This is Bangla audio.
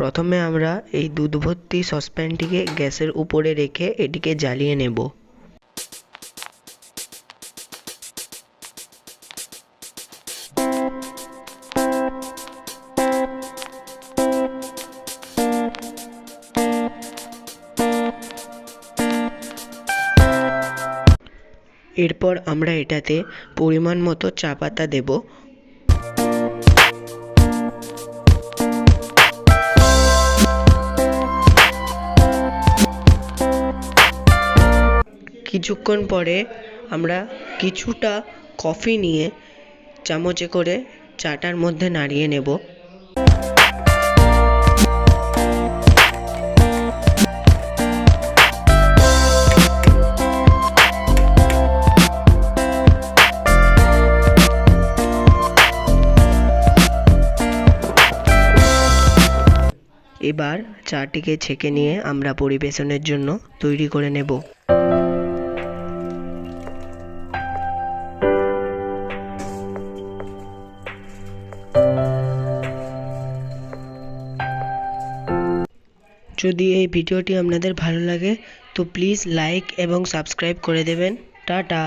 প্রথমে আমরা এই দুধ ভর্তি সসপ্যানটিকে গ্যাসের উপরে রেখে এটিকে জ্বালিয়ে নেব। এরপর আমরা এটাতে পরিমাণ মতো চা পাতা দেব। কিছুক্ষণ পরে আমরা কিছুটা কফি নিয়ে চামচে করে চাটার মধ্যে নাড়িয়ে নেব। এবার চাটিকে ছেঁকে নিয়ে আমরা পরিবেশনের জন্য তৈরি করে নেব। যদি এই ভিডিওটি আপনাদের ভালো লাগে তো প্লিজ লাইক এবং সাবস্ক্রাইব করে দেবেন। টাটা।